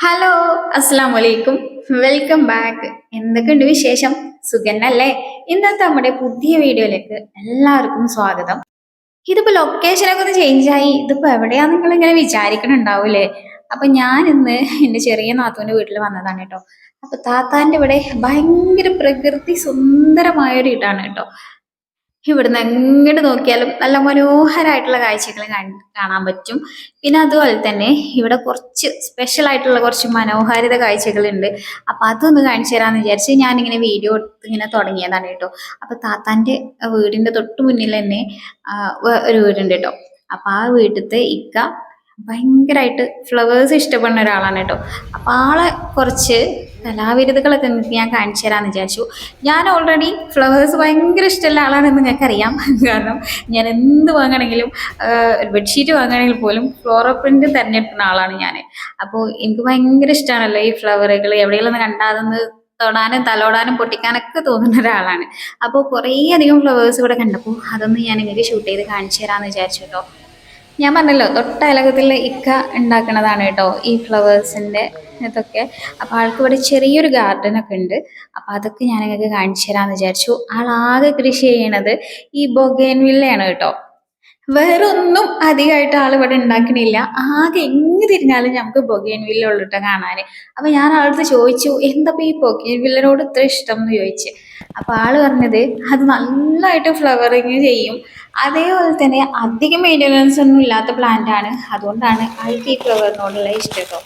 Hello അസ്സാം വലൈക്കും welcome back എന്തൊക്കെയുണ്ട് വിശേഷം? സുഖന്നല്ലേ? ഇന്നത്തെ നമ്മുടെ പുതിയ വീഡിയോയിലേക്ക് എല്ലാവർക്കും സ്വാഗതം. ഇതിപ്പോ ലൊക്കേഷനൊക്കെ ഒന്ന് ചേഞ്ച് ആയി. ഇതിപ്പോ എവിടെയാ നിങ്ങൾ ഇങ്ങനെ വിചാരിക്കണുണ്ടാവൂലേ അപ്പൊ ഞാൻ ഇന്ന് എന്റെ ചെറിയ നാത്തുവിന്റെ വീട്ടിൽ വന്നതാണ് കേട്ടോ. അപ്പൊ താത്താന്റെ ഇവിടെ ഭയങ്കര പ്രകൃതി സുന്ദരമായ ഒരു ഇടാണ് കേട്ടോ. ഇവിടുന്ന് എങ്ങോട്ട് നോക്കിയാലും നല്ല മനോഹരമായിട്ടുള്ള കാഴ്ചകൾ കാണാൻ പറ്റും. പിന്നെ അതുപോലെ തന്നെ ഇവിടെ കുറച്ച് സ്പെഷ്യൽ ആയിട്ടുള്ള കുറച്ച് മനോഹാരിത കാഴ്ചകളുണ്ട്. അപ്പൊ അതൊന്ന് കാണിച്ചു തരാന്ന് വിചാരിച്ച് ഞാനിങ്ങനെ വീഡിയോ എടുത്ത് ഇങ്ങനെ തുടങ്ങിയതാണ് കേട്ടോ. അപ്പൊ താത്താന്റെ വീടിന്റെ തൊട്ട് മുന്നിൽ തന്നെ ഒരു വീടുണ്ട് കേട്ടോ. അപ്പൊ ആ വീട്ടിലത്തെ ഇക്ക ഭയങ്കരമായിട്ട് ഫ്ലവേഴ്സ് ഇഷ്ടപ്പെടുന്ന ഒരാളാണ് കേട്ടോ. അപ്പോൾ ആളെ കുറച്ച് കലാവിരുതുകളൊക്കെ നിങ്ങൾക്ക് ഞാൻ കാണിച്ചു തരാമെന്ന് വിചാരിച്ചു. ഞാൻ ഓൾറെഡി ഫ്ലവേഴ്സ് ഭയങ്കര ഇഷ്ടമുള്ള ആളാണെന്ന് നിങ്ങൾക്ക് അറിയാം കാരണം ഞാൻ എന്ത് വാങ്ങണമെങ്കിലും ബെഡ്ഷീറ്റ് വാങ്ങണമെങ്കിൽ പോലും ഫ്ലോറ പ്രിന്റ് തിരഞ്ഞെടുക്കുന്ന ആളാണ് ഞാൻ. അപ്പോൾ എനിക്ക് ഭയങ്കര ഇഷ്ടമാണല്ലോ ഈ ഫ്ലവറുകൾ എവിടെയെങ്കിലും കണ്ടാൽ അതൊന്ന് തൊടാനും തലോടാനും പൊട്ടിക്കാനൊക്കെ തോന്നുന്ന ഒരാളാണ്. അപ്പോൾ കുറേ അധികം ഫ്ലവേഴ്സ് ഇവിടെ കണ്ടപ്പോൾ അതൊന്ന് ഞാൻ നിങ്ങൾക്ക് ഷൂട്ട് ചെയ്ത് കാണിച്ചു തരാമെന്ന് വിചാരിച്ചു കേട്ടോ. ഞാൻ പറഞ്ഞല്ലോ തൊട്ടയലകത്തിൽ ഇക്ക ഉണ്ടാക്കുന്നതാണ് കേട്ടോ ഈ ഫ്ലവേഴ്സിന്റെ ഇതൊക്കെ. അപ്പോൾ ആൾക്ക് ഇവിടെ ചെറിയൊരു ഗാർഡനൊക്കെ ഉണ്ട്. അപ്പോൾ അതൊക്കെ ഞാൻ നിങ്ങൾക്ക് കാണിച്ചു തരാമെന്ന് വിചാരിച്ചു. ആളാകെ കൃഷി ചെയ്യണത് ഈ ബൊഗേൻവില്ലയാണ് കേട്ടോ. വേറെ ഒന്നും അധികമായിട്ട് ആൾ ഇവിടെ ഉണ്ടാക്കണില്ല. ആകെ എങ്ങ് തിരിഞ്ഞാലും നമുക്ക് ബൊഗേൻ വില്ലുള്ളിട്ട് കാണാൻ അപ്പൊ ഞാൻ ആളടുത്ത് ചോദിച്ചു എന്താ ഈ ബൊഗേൻ വില്ലനോട് ഇത്ര ഇഷ്ടം എന്ന് ചോദിച്ച്? അപ്പൊ ആൾ പറഞ്ഞത് അത് നന്നായിട്ട് ഫ്ലവറിങ് ചെയ്യും. അതേപോലെ തന്നെ അധികം മെയിന്റനൻസ് ഒന്നും ഇല്ലാത്ത പ്ലാന്റ് ആണ്. അതുകൊണ്ടാണ് ആൾക്ക് ഈ ഫ്ലവറിനോടുള്ള ഇഷ്ടം കേട്ടോ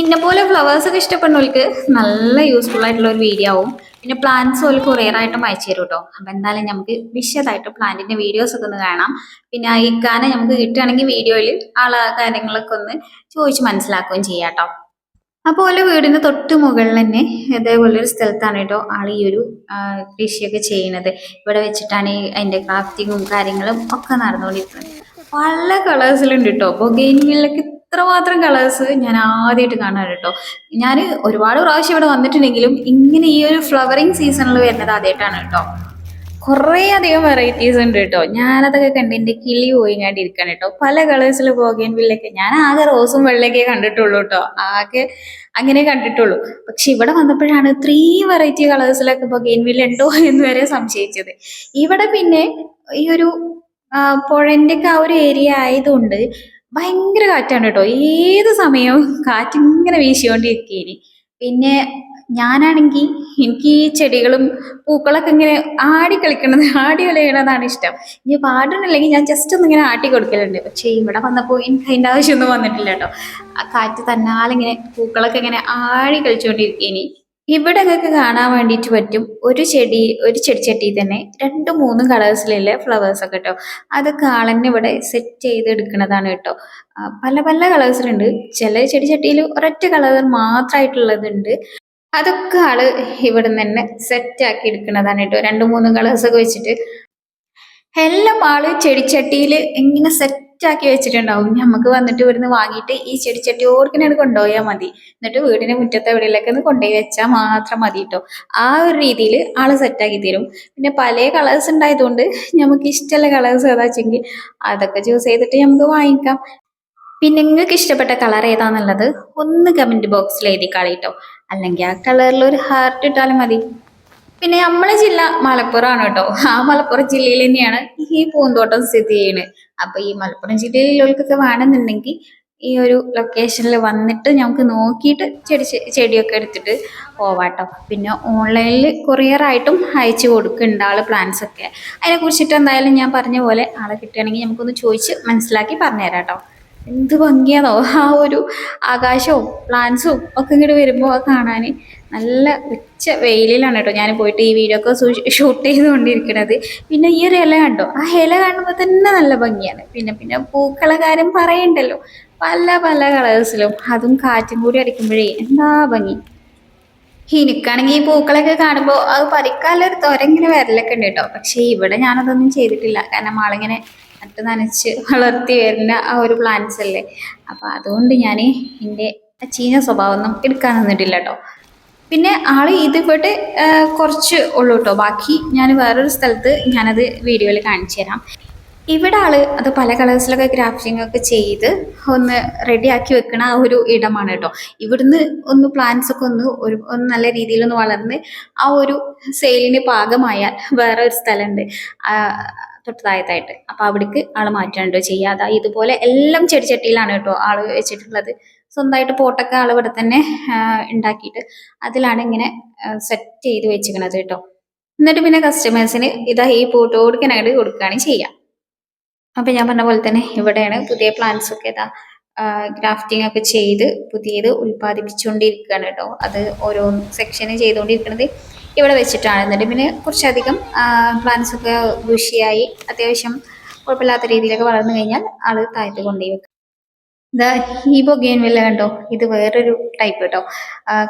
ഇന്ന പോലെ ഫ്ലവേഴ്സ് ഒക്കെ ഇഷ്ടപ്പെടുന്നവർക്ക് നല്ല യൂസ്ഫുൾ ആയിട്ടുള്ള ഒരു വീഡിയോ ആവും. പിന്നെ പ്ലാന്റ്സ് പോലെ കൊറിയർ ആയിട്ടും അയച്ചു തരും കേട്ടോ അപ്പൊ എന്തായാലും നമുക്ക് വിശദമായിട്ട് പ്ലാന്റിന്റെ വീഡിയോസ് ഒക്കെ ഒന്ന് കാണാം. പിന്നെ ആ ഇക്കാനെ നമുക്ക് കിട്ടുകയാണെങ്കിൽ വീഡിയോയിൽ ആളെ കാര്യങ്ങളൊക്കെ ഒന്ന് ചോദിച്ച് മനസ്സിലാക്കുകയും ചെയ്യാം കേട്ടോ. അപ്പോൾ ഓരോ വീടിന് തൊട്ട് മുകളിൽ തന്നെ ഇതേപോലെ ഒരു സ്ഥലത്താണ് കേട്ടോ ആൾ ഈ ഒരു കൃഷിയൊക്കെ ചെയ്യുന്നത്. ഇവിടെ വെച്ചിട്ടാണ് ഈ അതിന്റെ ക്രാഫ്റ്റിങ്ങും കാര്യങ്ങളും ഒക്കെ നടന്നുകൊണ്ടിരിക്കുന്നത്. പല കളേഴ്സിലുണ്ട് കേട്ടോ. ബൊഗെയിൻവില്ലൊക്കെ ഇത്രമാത്രം കളേഴ്സ് ഞാൻ ആദ്യമായിട്ട് കാണാൻ കേട്ടോ ഞാൻ ഒരുപാട് പ്രാവശ്യം ഇവിടെ വന്നിട്ടുണ്ടെങ്കിലും ഇങ്ങനെ ഈ ഒരു ഫ്ലവറിങ് സീസണിൽ വരുന്നത് ആദ്യമായിട്ടാണ് കേട്ടോ കുറേ അധികം വെറൈറ്റീസ് ഉണ്ട് കേട്ടോ ഞാനതൊക്കെ കണ്ട് എന്റെ കിളി പോയി കണ്ടിരിക്കാൻ കേട്ടോ പല കളേഴ്സിൽ പോകേൻ വില്ലൊക്കെ ഞാൻ ആകെ റോസും വെള്ളയൊക്കെ കണ്ടിട്ടുള്ളൂ കേട്ടോ ആകെ അങ്ങനെ കണ്ടിട്ടുള്ളൂ. പക്ഷെ ഇവിടെ വന്നപ്പോഴാണ് ത്രീ വെറൈറ്റി കളേഴ്സിലൊക്കെ പോകേൻ വില്ല ഉണ്ടോ എന്ന് വരെ സംശയിച്ചത്. ഇവിടെ പിന്നെ ഈ ഒരു പുഴന്റെ ഒക്കെ ആ ഒരു ഏരിയ ആയതുകൊണ്ട് ഭയങ്കര കാറ്റാണ് കേട്ടോ. ഏത് സമയവും കാറ്റിങ്ങനെ വീശിക്കൊണ്ടിരിക്കേനി. പിന്നെ ഞാനാണെങ്കിൽ എനിക്ക് ഈ ചെടികളും പൂക്കളൊക്കെ ഇങ്ങനെ ആടി കളിക്കണത് ആടി കളിക്കണതാണ് ഇഷ്ടം. ഇനി പാടണില്ലെങ്കിൽ ഞാൻ ജസ്റ്റ് ഒന്ന് ഇങ്ങനെ ആട്ടി കൊടുക്കലുണ്ട്. പക്ഷേ ഇവിടെ വന്നപ്പോൾ എനിക്ക് അതിന്റെ ആവശ്യമൊന്നും വന്നിട്ടില്ല കേട്ടോ. ആ കാറ്റ് തന്നാലിങ്ങനെ പൂക്കളൊക്കെ ഇങ്ങനെ ആടി കളിച്ചുകൊണ്ടിരിക്കേനി ഇവിടെ നിങ്ങൾക്ക് കാണാൻ വേണ്ടിയിട്ട് പറ്റും ഒരു ചെടി ഒരു ചെടിച്ചട്ടി തന്നെ രണ്ട് മൂന്നും കളേഴ്സിലുള്ള ഫ്ലവേഴ്സ് ഒക്കെ കേട്ടോ അതൊക്കെ ആളെന്നെ ഇവിടെ സെറ്റ് ചെയ്ത് എടുക്കുന്നതാണ് കേട്ടോ പല പല കളേഴ്സിലുണ്ട് ചില ചെടിച്ചട്ടിയിൽ ഒരൊറ്റ കളർ മാത്രമായിട്ടുള്ളതുണ്ട് അതൊക്കെ ആൾ ഇവിടെ തന്നെ സെറ്റ് ആക്കി എടുക്കുന്നതാണ് കേട്ടോ രണ്ട് മൂന്ന് കളേഴ്സ് ഒക്കെ വെച്ചിട്ട്. എല്ലാം ആൾ ചെടിച്ചട്ടിയിൽ ഇങ്ങനെ സെറ്റ് ആക്കി വെച്ചിട്ടുണ്ടാവും. നമുക്ക് വന്നിട്ട് ഇവിടുന്ന് വാങ്ങിയിട്ട് ഈ ചെടിച്ചട്ടി ഓർക്കിനാണ് കൊണ്ടുപോയാൽ മതി. എന്നിട്ട് വീടിന്റെ മുറ്റത്തെ എവിടെയിലൊക്കെ ഒന്ന് കൊണ്ടുപോയി വെച്ചാൽ മാത്രം മതി കേട്ടോ ആ ഒരു രീതിയിൽ ആൾ സെറ്റാക്കി തരും. പിന്നെ പല കളേഴ്സ് ഉണ്ടായതുകൊണ്ട് നമുക്ക് ഇഷ്ടമുള്ള കളേഴ്സ് ഏതാ വെച്ചെങ്കിൽ അതൊക്കെ ചൂസ് ചെയ്തിട്ട് നമുക്ക് വാങ്ങിക്കാം. പിന്നെ നിങ്ങൾക്ക് ഇഷ്ടപ്പെട്ട കളർ ഏതാന്നുള്ളത് ഒന്ന് കമന്റ് ബോക്സിൽ എഴുതി കളയിട്ടോ അല്ലെങ്കിൽ ആ കളറിൽ ഒരു ഹാർട്ട് ഇട്ടാലും മതി. പിന്നെ നമ്മളെ ജില്ല മലപ്പുറമാണ് കേട്ടോ. ആ മലപ്പുറം ജില്ലയിൽ തന്നെയാണ് ഈ പൂന്തോട്ടം സ്ഥിതി ചെയ്യുന്നത്. അപ്പൊ ഈ മലപ്പുറം ജില്ലയിലുള്ളവർക്കൊക്കെ വേണമെന്നുണ്ടെങ്കിൽ ഈ ഒരു ലൊക്കേഷനിൽ വന്നിട്ട് നമുക്ക് നോക്കിയിട്ട് ചെടി ചെടിയൊക്കെ എടുത്തിട്ട് പോവാട്ടോ പിന്നെ ഓൺലൈനിൽ കൊറിയറായിട്ടും അയച്ചു കൊടുക്കുന്നുണ്ട് ആൾ പ്ലാൻസ് ഒക്കെ അതിനെ കുറിച്ചിട്ട് എന്തായാലും ഞാൻ പറഞ്ഞ പോലെ ആളെ കിട്ടുകയാണെങ്കിൽ നമുക്കൊന്ന് ചോദിച്ച് മനസ്സിലാക്കി പറഞ്ഞുതരാം കേട്ടോ. എന്ത് ഭംഗിയാണോ ആ ഒരു ആകാശവും പ്ലാന്റ്സും ഒക്കെ ഇങ്ങോട്ട് വരുമ്പോൾ കാണാൻ നല്ല ഉച്ച വെയിലിലാണ് കേട്ടോ. ഞാൻ പോയിട്ട് ഈ വീഡിയോ ഒക്കെ ഷൂട്ട് ചെയ്തുകൊണ്ടിരിക്കുന്നത് പിന്നെ ഈ ഒരു ഇല കണ്ടോ? ആ ഇല കാണുമ്പോൾ തന്നെ നല്ല ഭംഗിയാണ്. പിന്നെ പിന്നെ പൂക്കളകാരം പറയണ്ടല്ലോ. പല പല കളേഴ്സിലും അതും കാറ്റും കൂടി അടിക്കുമ്പോഴേ എന്താ ഭംഗി. എനിക്കാണെങ്കിൽ ഈ പൂക്കളൊക്കെ കാണുമ്പോൾ അത് പറിക്കാനുള്ളൊരു തൊരങ്ങനെ വരലൊക്കെ ഉണ്ട് കേട്ടോ. പക്ഷേ ഇവിടെ ഞാനതൊന്നും ചെയ്തിട്ടില്ല. കാരണം ആളിങ്ങനെ നട്ട് നനച്ച് വളർത്തി വരുന്ന ആ ഒരു പ്ലാന്റ്സ് അല്ലേ? അപ്പം അതുകൊണ്ട് ഞാൻ എന്റെ ചീഞ്ഞ സ്വഭാവം ഒന്നും എടുക്കാൻ നിന്നിട്ടില്ല കേട്ടോ പിന്നെ ആൾ ഇത് ഇവിടെ കുറച്ച് ഉള്ളൂ കേട്ടോ ബാക്കി ഞാൻ വേറൊരു സ്ഥലത്ത് ഞാനത് വീഡിയോയിൽ കാണിച്ചു തരാം. ഇവിടെ ആൾ അത് പല കളേഴ്സിലൊക്കെ ഗ്രാഫ്റ്റിംഗ് ഒക്കെ ചെയ്ത് ഒന്ന് റെഡിയാക്കി വെക്കണ ആ ഒരു ഇടമാണ് കേട്ടോ ഇവിടുന്ന് ഒന്ന് പ്ലാന്റ്സ് ഒക്കെ ഒന്ന് ഒരു ഒന്ന് നല്ല രീതിയിൽ ഒന്ന് വളർന്ന് ആ ഒരു സെയിലിന് പാകമായാൽ വേറെ ഒരു സ്ഥലമുണ്ട് ആ, തൊട്ട് താഴത്തായിട്ട് അപ്പൊ അവിടേക്ക് ആൾ മാറ്റാണ്ടോ ചെയ്യാതെ? ഇതുപോലെ എല്ലാം ചെടിച്ചട്ടിയിലാണ് കേട്ടോ ആൾ വെച്ചിട്ടുള്ളത്. സ്വന്തമായിട്ട് പോട്ടൊക്കെ ആൾ ഇവിടെ തന്നെ ഉണ്ടാക്കിയിട്ട് അതിലാണ് ഇങ്ങനെ സെറ്റ് ചെയ്ത് വെച്ചിരിക്കണത് കേട്ടോ. എന്നിട്ട് പിന്നെ കസ്റ്റമേഴ്സിന് ഇതാ ഈ പോട്ട് കൊടുക്കാനായിട്ട് കൊടുക്കുകയാണ് ചെയ്യുക അപ്പൊ ഞാൻ പറഞ്ഞ പോലെ തന്നെ ഇവിടെയാണ് പുതിയ പ്ലാന്റ്സ് ഒക്കെ ഇതാ ഗ്രാഫ്റ്റിംഗ് ഒക്കെ ചെയ്ത് പുതിയത് ഉൽപ്പാദിപ്പിച്ചുകൊണ്ടിരിക്കുകയാണ് കേട്ടോ. അത് ഓരോ സെക്ഷന് ചെയ്തുകൊണ്ടിരിക്കുന്നത് ഇവിടെ വെച്ചിട്ടാണ്. എന്നിട്ട് പിന്നെ കുറച്ചധികം പ്ലാന്റ്സ് ഒക്കെ ബുഷിയായി അത്യാവശ്യം കുഴപ്പമില്ലാത്ത രീതിയിലൊക്കെ വളർന്നു കഴിഞ്ഞാൽ ആൾ താഴത്ത് കൊണ്ടുപോയി വെക്കും. ഇതാ ഈ വില്ല കണ്ടോ? ഇത് വേറൊരു ടൈപ്പ് കേട്ടോ.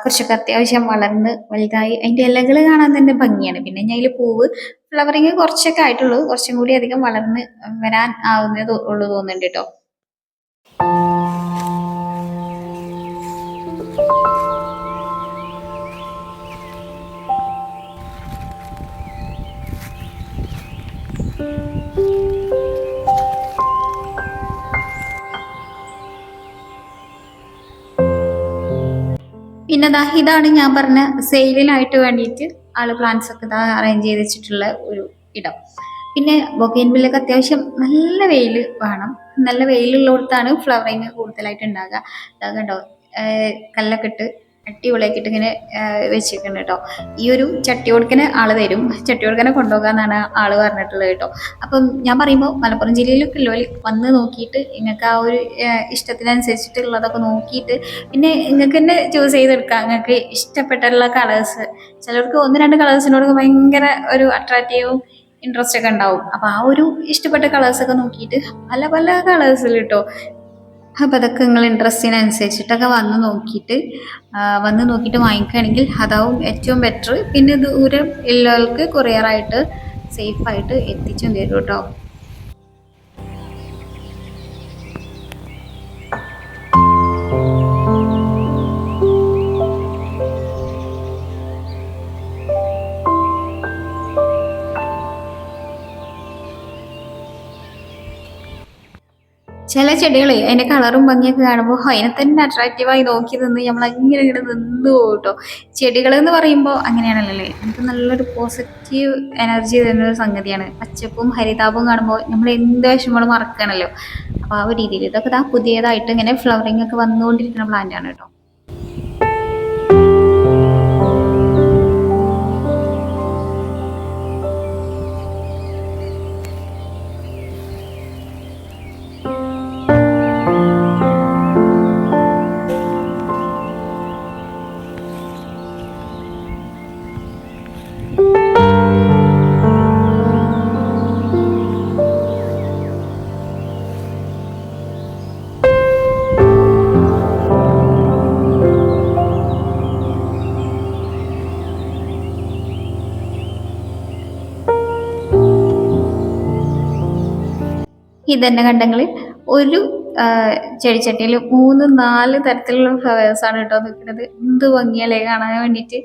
കുറച്ചൊക്കെ അത്യാവശ്യം വളർന്ന് വലുതായി. അതിന്റെ ഇലകൾ കാണാൻ തന്നെ ഭംഗിയാണ്. പിന്നെ ഞാൻ അതിൽ പൂവ് ഫ്ലവറിങ് കുറച്ചൊക്കെ ആയിട്ടുള്ളൂ. കുറച്ചും കൂടി അധികം വളർന്ന് വരാൻ ആവുന്നേ ഉള്ളൂ തോന്നുന്നുണ്ട് കേട്ടോ. പിന്നെ ദാ ഇതാണ് ഞാൻ പറഞ്ഞ സെയിലിനായിട്ട് വേണ്ടിയിട്ട് ആൾ പ്ലാന്റ്സ് ഒക്കെ ഇതാ അറേഞ്ച് ചെയ്ത് വെച്ചിട്ടുള്ള ഒരു ഇടം. പിന്നെ ബൊഗൈൻവില്ലൊക്കെ അത്യാവശ്യം നല്ല വെയിൽ വേണം. നല്ല വെയിലുള്ളിടത്താണ് ഫ്ലവറിങ് കൂടുതലായിട്ട് ഉണ്ടാകുക അതാ കണ്ടോ കല്ലൊക്കെ ഇട്ട് അടിപൊളിയാക്കിയിട്ട് ഇങ്ങനെ വെച്ചിരിക്കുന്നു കേട്ടോ. ഈ ഒരു ചട്ടി കൊടുക്കനെ ആൾ തരും. ചട്ടി കൊടുക്കനെ കൊണ്ടുപോകാന്നാണ് ആൾ പറഞ്ഞിട്ടുള്ളത് കേട്ടോ. അപ്പം ഞാൻ പറയുമ്പോൾ മലപ്പുറം ജില്ലയിലൊക്കെ ഉള്ളവർ വന്ന് നോക്കിയിട്ട് നിങ്ങൾക്ക് ആ ഒരു ഇഷ്ടത്തിനനുസരിച്ചിട്ടുള്ളതൊക്കെ നോക്കിയിട്ട് പിന്നെ നിങ്ങൾക്ക് തന്നെ ചൂസ് ചെയ്തെടുക്കാം. നിങ്ങൾക്ക് ഇഷ്ടപ്പെട്ടുള്ള കളേഴ്സ് ചിലർക്ക് ഒന്ന് രണ്ട് കളേഴ്സിനോട് ഭയങ്കര ഒരു അട്രാക്റ്റീവും ഇൻട്രസ്റ്റ് ഒക്കെ ഉണ്ടാവും. അപ്പൊ ആ ഒരു ഇഷ്ടപ്പെട്ട കളേഴ്സ് ഒക്കെ നോക്കിയിട്ട് പല പല കളേഴ്സിൽ കേട്ടോ. അപ്പൊ അതൊക്കെ നിങ്ങൾ ഇൻട്രസ്റ്റിനനുസരിച്ചിട്ടൊക്കെ വന്ന് നോക്കിയിട്ട് വന്ന് നോക്കിയിട്ട് വാങ്ങിക്കുകയാണെങ്കിൽ അതാവും ഏറ്റവും ബെറ്റർ പിന്നെ ദൂരം ഉള്ളവർക്ക് കൊറിയറായിട്ട് സേഫായിട്ട് എത്തിച്ചും തരും കേട്ടോ. ചില ചെടികൾ അതിന്റെ കളറും ഭംഗിയൊക്കെ കാണുമ്പോൾ അതിനെ തന്നെ അട്രാക്റ്റീവായി നോക്കി നിന്ന് നമ്മൾ അങ്ങനെ ഇങ്ങനെ നിന്ന് പോകട്ടോ ചെടികൾ എന്ന് പറയുമ്പോൾ അങ്ങനെയാണല്ലോ അല്ലേ നമുക്ക് നല്ലൊരു പോസിറ്റീവ് എനർജി തരുന്ന ഒരു സംഗതിയാണ്. പച്ചപ്പും ഹരിതാപവും കാണുമ്പോൾ നമ്മൾ എന്ത് വിഷമങ്ങളും മറക്കണല്ലോ. അപ്പോൾ ആ ഒരു രീതിയിൽ ഇതൊക്കെ ദാ പുതിയതായിട്ട് ഇങ്ങനെ ഫ്ലവറിംഗ് ഒക്കെ വന്നുകൊണ്ടിരിക്കുന്ന പ്ലാന്റ് ആണ് കേട്ടോ. ഇതന്നെ കണ്ടെങ്കിൽ ഒരു ചെടിച്ചട്ടിയിൽ മൂന്ന് നാല് തരത്തിലുള്ള ഫ്ലവേഴ്സ് ആണ് കേട്ടോ നിൽക്കുന്നത്. എന്ത് ഭംഗിയല്ലേ കാണാൻ വേണ്ടിയിട്ട്.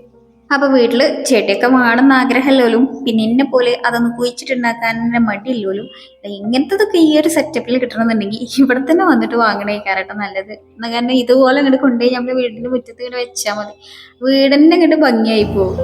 അപ്പൊ വീട്ടിൽ ചെടിയൊക്കെ വേണമെന്ന് ആഗ്രഹമല്ലോലും പിന്നെ എന്നെ പോലെ അതൊന്ന് കുഴിച്ചിട്ടുണ്ടാക്കാൻ തന്നെ മടിയില്ലോലും ഇങ്ങനത്തതൊക്കെ ഈ ഒരു സെറ്റപ്പിൽ കിട്ടണമെന്നുണ്ടെങ്കിൽ ഇവിടെ തന്നെ വന്നിട്ട് വാങ്ങണേ കാരട്ടോ നല്ലത്. കാരണം ഇതുപോലെ അങ്ങോട്ട് കൊണ്ടുപോയി നമ്മുടെ വീടിന്റെ മുറ്റത്ത് ഇങ്ങനെ വെച്ചാൽ മതി. വീടിനെ അങ്ങോട്ട് ഭംഗിയായി പോകും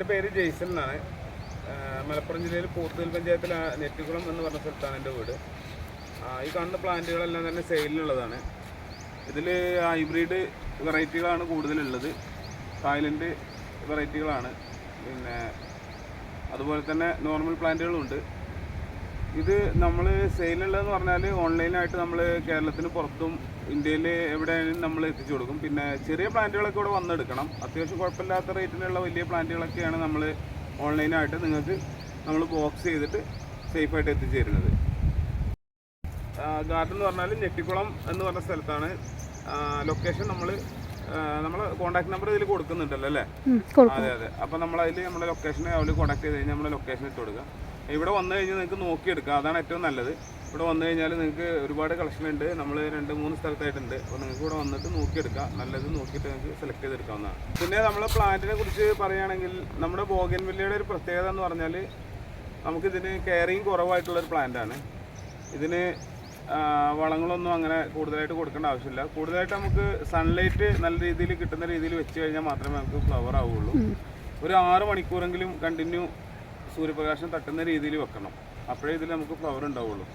എന്റെ പേര് ജെയ്സൺ എന്നാണ്. മലപ്പുറം ജില്ലയിൽ പോത്തുകൽ പഞ്ചായത്തിലെ നെറ്റുകുളം എന്ന് പറഞ്ഞ സ്ഥലത്താണ് എന്റെ വീട്. ഈ കാണുന്ന പ്ലാന്റുകളെല്ലാം തന്നെ സെയിലിനുള്ളതാണ്. ഇതിൽ ഹൈബ്രിഡ് വെറൈറ്റികളാണ് കൂടുതലുള്ളത്. തായ്ലൻഡ് വെറൈറ്റികളാണ്. പിന്നെ അതുപോലെ തന്നെ നോർമൽ പ്ലാന്റുകളുണ്ട്. ഇത് നമ്മൾ സെയിലുള്ളതെന്ന് പറഞ്ഞാൽ ഓൺലൈനായിട്ട് നമ്മൾ കേരളത്തിന് പുറത്തും ഇന്ത്യയിൽ എവിടെ നമ്മൾ എത്തിച്ചു കൊടുക്കും. പിന്നെ ചെറിയ പ്ലാന്റുകളൊക്കെ ഇവിടെ വന്നെടുക്കണം. അത്യാവശ്യം കുഴപ്പമില്ലാത്ത റേറ്റിനുള്ള വലിയ പ്ലാന്റുകളൊക്കെയാണ് നമ്മൾ ഓൺലൈനായിട്ട് നിങ്ങൾക്ക് നമ്മൾ ബോക്സ് ചെയ്തിട്ട് സേഫായിട്ട് എത്തിച്ചു തരുന്നത് ഗാർഡൻ എന്ന് പറഞ്ഞാൽ ഞെട്ടിക്കുളം എന്ന് പറഞ്ഞ സ്ഥലത്താണ്. ലൊക്കേഷൻ നമ്മൾ നമ്മൾ കോൺടാക്ട് നമ്പർ ഇതിൽ കൊടുക്കുന്നുണ്ടല്ലോ അല്ലേ? അതെ അതെ. അപ്പം നമ്മൾ അതിൽ നമ്മുടെ ലൊക്കേഷൻ അവർ കോൺടാക്ട് ചെയ്ത് കഴിഞ്ഞാൽ നമ്മുടെ ലൊക്കേഷൻ ഇട്ട് കൊടുക്കുക. ഇവിടെ വന്നു കഴിഞ്ഞാൽ നിങ്ങൾക്ക് നോക്കിയെടുക്കാം. അതാണ് ഏറ്റവും നല്ലത്. ഇവിടെ വന്നു കഴിഞ്ഞാൽ നിങ്ങൾക്ക് ഒരുപാട് കളക്ഷൻ ഉണ്ട്. നമ്മൾ രണ്ട് മൂന്ന് സ്ഥലത്തായിട്ടുണ്ട്. അപ്പോൾ നിങ്ങൾക്ക് ഇവിടെ വന്നിട്ട് നോക്കിയെടുക്കാം. നല്ലത് നോക്കിയിട്ട് നിങ്ങൾക്ക് സെലക്ട് ചെയ്തെടുക്കാവുന്നതാണ്. പിന്നെ നമ്മളെ പ്ലാന്റിനെ കുറിച്ച് പറയുകയാണെങ്കിൽ നമ്മുടെ ബോഗൻവില്ലയുടെ ഒരു പ്രത്യേകത എന്ന് പറഞ്ഞാൽ നമുക്കിതിന് കെയറിങ് കുറവായിട്ടുള്ള ഒരു പ്ലാന്റാണ് ഇതിന് വളങ്ങളൊന്നും അങ്ങനെ കൂടുതലായിട്ട് കൊടുക്കേണ്ട ആവശ്യമില്ല. കൂടുതലായിട്ട് നമുക്ക് സൺലൈറ്റ് നല്ല രീതിയിൽ കിട്ടുന്ന രീതിയിൽ വെച്ച് കഴിഞ്ഞാൽ മാത്രമേ നമുക്ക് ഫ്ലവർ ആവുള്ളൂ ഒരു ആറ് മണിക്കൂറെങ്കിലും കണ്ടിന്യൂ സൂര്യപ്രകാശം തട്ടുന്ന രീതിയിൽ വെക്കണം. അപ്പോഴേ ഇതിൽ നമുക്ക് ഫ്ലവർ ഉണ്ടാവുള്ളൂ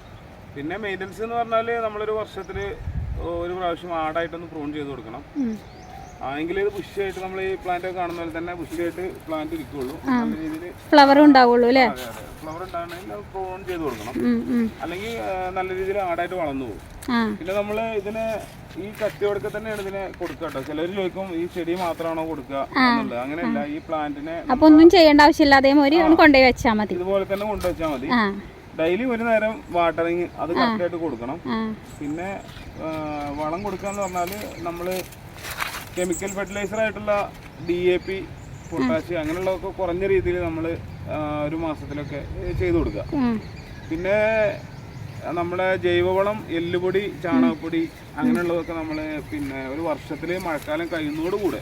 പിന്നെ മെയിന്റനൻസ് എന്ന് പറഞ്ഞാൽ നമ്മളൊരു വർഷത്തിൽ ഒരു പ്രാവശ്യം ആടായിട്ടൊന്ന് പ്രൂൺ ചെയ്ത് കൊടുക്കണം. ആണെങ്കിൽ ഇത് ബുഷിയായിട്ട് നമ്മൾ ഈ പ്ലാന്റ് ഒക്കെ കാണുന്ന പോലെ തന്നെ പുഷ്യായിട്ട് പ്ലാന്റ് ഇരിക്കുള്ളൂ. നല്ല രീതിയിൽ ഫ്ലവർ ഉണ്ടാവുള്ളൂ അല്ലേ? ഫ്ലവർ ഉണ്ടാകണമെങ്കിൽ പ്രൂൺ ചെയ്ത് കൊടുക്കണം. അല്ലെങ്കിൽ നല്ല രീതിയിൽ ആടായിട്ട് വളർന്നു പോകും. പിന്നെ നമ്മൾ ഇതിന് ഈ കത്തിയോടൊക്കെ തന്നെയാണ് ഇതിനെ കൊടുക്കുക കേട്ടോ. ചിലർ ചോദിക്കും ഈ ചെടി മാത്രമാണോ കൊടുക്കുക? എന്നുള്ളത്. അങ്ങനെയല്ല ഈ പ്ലാന്റിനെ അപ്പൊ ഒന്നും ചെയ്യേണ്ട ആവശ്യമില്ല. അതേമാതിരി കൊണ്ടുപോയി വെച്ചാൽ മതി. ഇതുപോലെ തന്നെ കൊണ്ടുവച്ചാൽ മതി. ഡെയിലി ഒരു നേരം വാട്ടറിങ് അത് കറക്റ്റായിട്ട് കൊടുക്കണം. പിന്നെ വളം കൊടുക്കുക എന്ന് പറഞ്ഞാൽ നമ്മൾ കെമിക്കൽ ഫെർട്ടിലൈസർ ആയിട്ടുള്ള ഡി എ പി പൊട്ടാഷ്യം അങ്ങനെയുള്ളതൊക്കെ കുറഞ്ഞ രീതിയിൽ നമ്മൾ ഒരു മാസത്തിലൊക്കെ ചെയ്തു കൊടുക്കുക പിന്നെ നമ്മുടെ ജൈവവളം എല്ലുപൊടി ചാണകപ്പൊടി അങ്ങനെയുള്ളതൊക്കെ നമ്മൾ പിന്നെ ഒരു വർഷത്തിൽ മഴക്കാലം കഴിയുന്നതോട് കൂടെ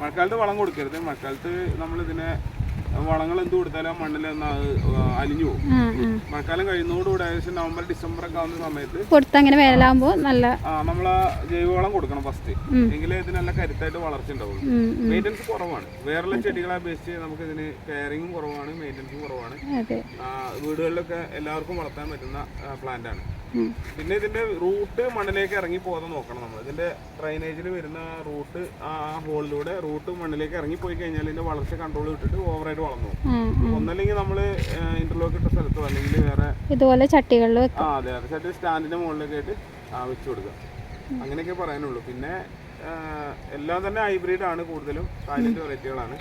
മഴക്കാലത്ത് വളം കൊടുക്കരുത്. മഴക്കാലത്ത് നമ്മൾ ഇതിനെ വളങ്ങൾ എന്ത് കൊടുത്താലും ആ മണ്ണിൽ അലിഞ്ഞു പോകും. മഴക്കാലം കഴിയുന്നതോടുകൂടി ഏകദേശം നവംബർ ഡിസംബർ ഒക്കെ ആവുന്ന സമയത്ത് കൊടുത്ത അങ്ങനെ വേനലാകുമ്പോൾ നല്ല നമ്മൾ ജൈവവളം കൊടുക്കണം ഫസ്റ്റ് എങ്കിലേ ഇത് നല്ല കരുത്തായിട്ട് വളർച്ച ഉണ്ടാവുള്ളൂ. മെയിന്റനൻസ് കുറവാണ്. വേറെയുള്ള ചെടികളെ അപേക്ഷിച്ച് നമുക്ക് ഇതിന് കെയറിങ്ങും കുറവാണ് മെയിന്റനൻസും കുറവാണ്. വീടുകളിലൊക്കെ എല്ലാവർക്കും വളർത്താൻ പറ്റുന്ന പ്ലാന്റ് ആണ്. പിന്നെ ഇതിന്റെ റൂട്ട് മണ്ണിലേക്ക് ഇറങ്ങി പോകാതെ നോക്കണം നമ്മൾ. ഇതിന്റെ ഡ്രൈനേജിൽ വരുന്ന റൂട്ട് ആ ഹോളിലൂടെ റൂട്ട് മണ്ണിലേക്ക് ഇറങ്ങി പോയി കഴിഞ്ഞാൽ ഇതിന്റെ വളർച്ച കൺട്രോൾ ഇട്ടിട്ട് ഓവറായിട്ട് വളർന്നു. ഒന്നല്ലെങ്കിൽ നമ്മൾ ഇന്റർലോക്ക് ഇട്ട സ്ഥലത്തോ അല്ലെങ്കിൽ വേറെ ഇതുപോലെ ചട്ടികളിൽ ആ അതെ അതെ. ചട്ടി സ്റ്റാൻഡിന്റെ മുകളിലേക്ക് ആയിട്ട് വെച്ചു കൊടുക്കാം കൊടുക്കുക അങ്ങനെയൊക്കെ പറയാനുള്ളൂ. പിന്നെ എല്ലാം തന്നെ ഹൈബ്രിഡ് ആണ് കൂടുതലും. വെറൈറ്റികളാണ്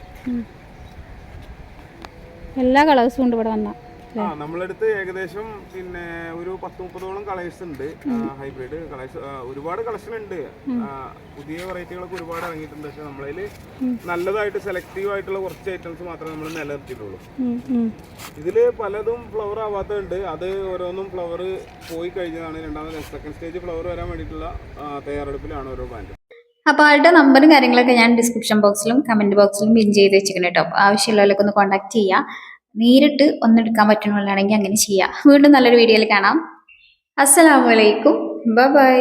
എല്ലാ കളേഴ്സും ഉണ്ട് ഇവിടെ വന്നാൽ ആ നമ്മളടുത്ത് ഏകദേശം പിന്നെ ഒരു പത്ത് മുപ്പതോളം കളേഴ്സ് ഉണ്ട് ഹൈബ്രിഡ് കളേഴ്സ് ഒരുപാട് കളക്ഷൻ ഉണ്ട്. പുതിയ വെറൈറ്റികളൊക്കെ ഒരുപാട് ഇറങ്ങിയിട്ടുണ്ട്. പക്ഷെ നമ്മളതിൽ നല്ലതായിട്ട് സെലക്റ്റീവ് ആയിട്ടുള്ള കുറച്ച് ഐറ്റംസ് മാത്രമേ നമ്മൾ നിലനിർത്തിയിട്ടുള്ളൂ. ഇതിൽ പലതും ഫ്ലവർ ആവാത്തതുണ്ട്. അത് ഓരോന്നും ഫ്ലവർ പോയി കഴിഞ്ഞതാണ്. രണ്ടാമത് സെക്കൻഡ് സ്റ്റേജ് ഫ്ലവർ വരാൻ വേണ്ടിയിട്ടുള്ള തയ്യാറെടുപ്പിലാണ് ഓരോ പ്ലാന്റ് അപ്പൊ ആളുടെ നമ്പറും കാര്യങ്ങളൊക്കെ ഞാൻ ഡിസ്ക്രിപ്ഷൻ ബോക്സിലും കമന്റ് ബോക്സിലും പിൻ ചെയ്ത് വെച്ചിട്ടുണ്ട് കേട്ടോ. ആവശ്യമുള്ളവരൊക്കെ ഒന്ന് കോൺടാക്ട് ചെയ്യുക നേരിട്ട് ഒന്നെടുക്കാൻ പറ്റുന്നവരാണെങ്കിൽ അങ്ങനെ ചെയ്യാം. വീണ്ടും നല്ലൊരു വീഡിയോയിൽ കാണാം. അസ്സലാമലൈക്കും ബൈ.